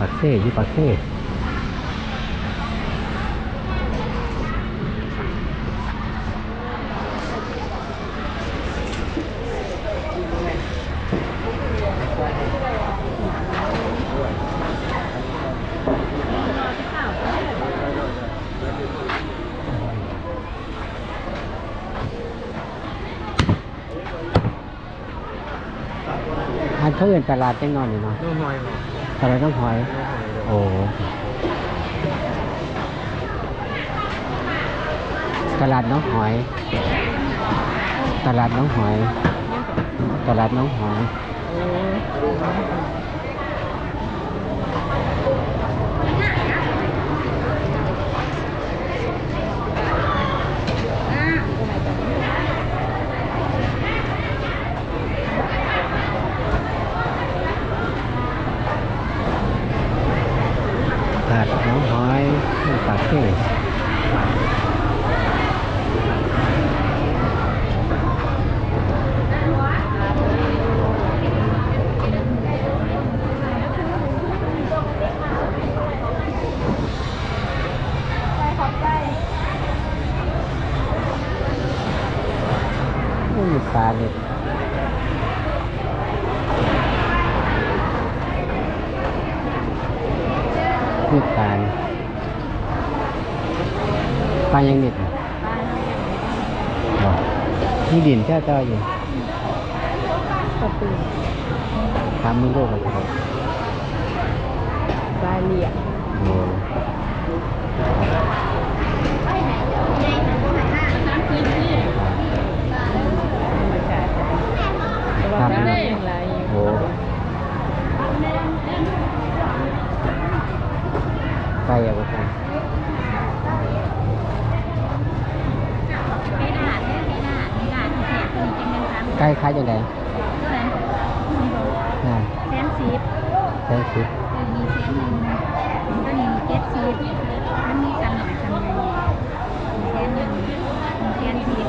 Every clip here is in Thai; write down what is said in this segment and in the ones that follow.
ปากเซ่ที่ปากเซ่อันเขาเอื่นตลาดจังนอนนี่เนาะ น้อยเหรอตลาดต้องหอยน้องหอยเหรอโอ้ตลาดน้องหอย ตลาดน้องหอย ตลาดน้องหอย น้องหอยปาเซ่ไม่มีปลาเลยมีปลาเนี่ย ปลายังเด็ดเหรอบอกนี่ดินแค่ต่ออยู่กระปืนทำมือโลกอะไรปลาเหลี่ยมโอ้ครับปลาได้อย่างไรโอ้ไก่อะบ่ครับ ไก่ขายจังไดอ่าแสนสิบแค่สิบมีแสนหนึ่งก็มีเจ็ดสิบมันมีสามหน่อยสามใหญ่มีแสนหนึ่งมีแสนสิบ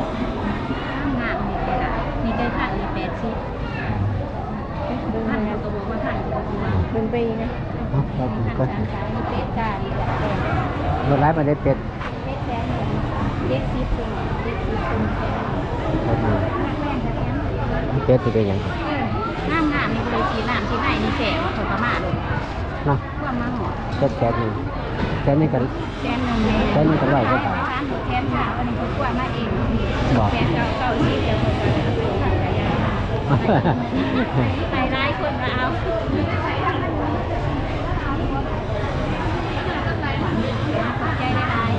งามมีแต่ละมีได้พันมีแปดสิบเบิ่งพันนะตัวบอกว่าท่าเบิ่งไปนะเอาเราดูก็สามสามมีเป็ดกามีแบบแดงรถไล่มาได้เป็ดเป็ดแสนหนึ่งเจ็ดสิบเป็นเจ็ดสิบเป็นแสนครับนี่แม่จะแเป็ดจะเป็นหยังงามงามมีบริสีน้ำที่ไหนมีแสงว่าเขาประมาทเลยเนาะพวกมาหอเป็ดแสนหนึ่งแสนหนึ่งกันแสนหนึ่งเมตรแสนหนึ่งก็ร้อยกว่าบาทร้านหมูแสนค่ะวันนี้ผมกล้วยมาเองบอกแสนเก้าเก้าสิบจะคนละขายได้ใส่ร้ายคนมาเอาใจได้ร้าย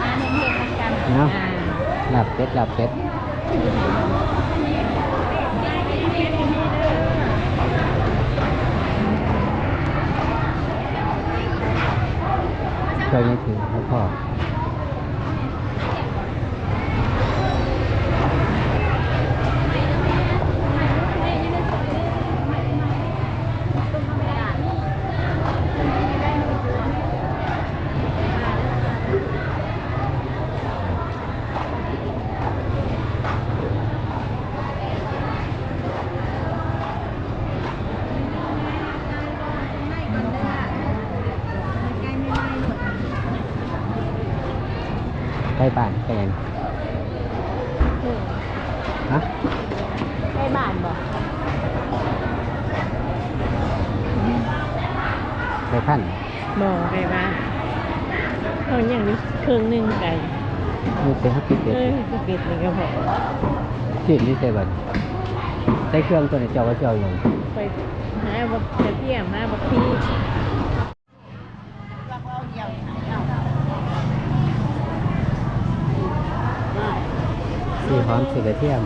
มาเน้นเห็นกัน เนาะอ่าหลับเป็ดหลับเป็ด เคยยังถึงแล้วพ่อ ใกล้บ้านใกล้ยังฮะใกล้บ้านบ่ใกล้พันบ่ใกล้บ้านเอาอย่างนี้เครื่องหนึงไก่มีเป็นฮักกิเด็เอ้ดยก็เก็ดนี่ก็พอสินี่ใส่บันใส่เครื่องตัวนี้เจ้าว่าเจ้าอย่างไปหาบักกระเทียมหาบักพี สีหอมสีกระเทียม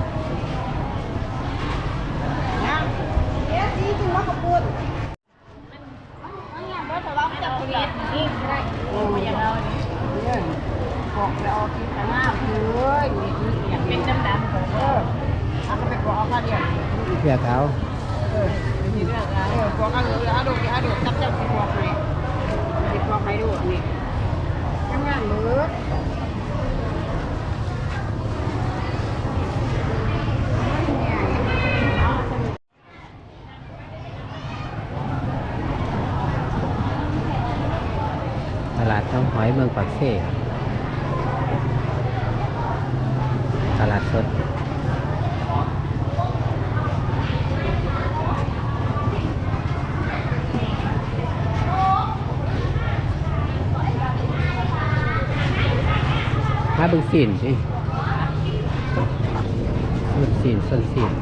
เป็นดำดำของเออเอาไปกรอกเอาผ้าเดียวเพื่อเขาเออมีเรื่องอะไรเอกกเอาเลยอาดูอาดูจับจับกรอกให้กรอกให้ดูนี่ทำงานเลย น้ำหอยเมืองปากเซ่ตลาดสดมาบึงสินสิส้นสินส้นสิน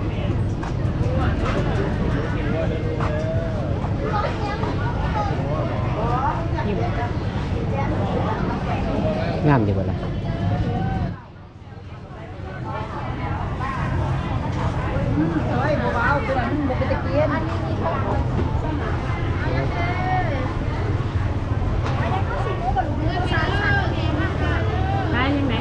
อยู่ งามดีบ่ล่ะเฮ้ยเบาๆตัวนั้นมันเป็นตะเกียนได้ยังไง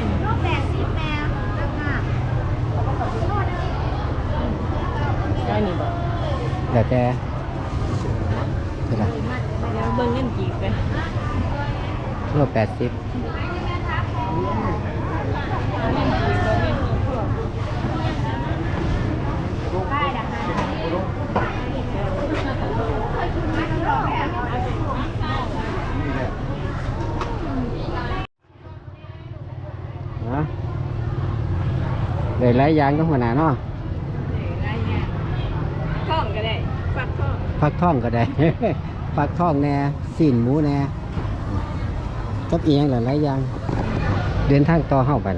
ได้นี่บอกแล้วแต่เท่าไหร่เดี๋ยวเบิ่งเงินกี่ไปโลแปดสิบนะ ได้หลายอย่างก็หัวหน้าเนาะท่องก็ได้ฟักท่องฟักท่องก็ได้ ฟักท่องแน่สินหมูแน่กับอียงหลายๆอย่าง เดินทางต่อเข้าไป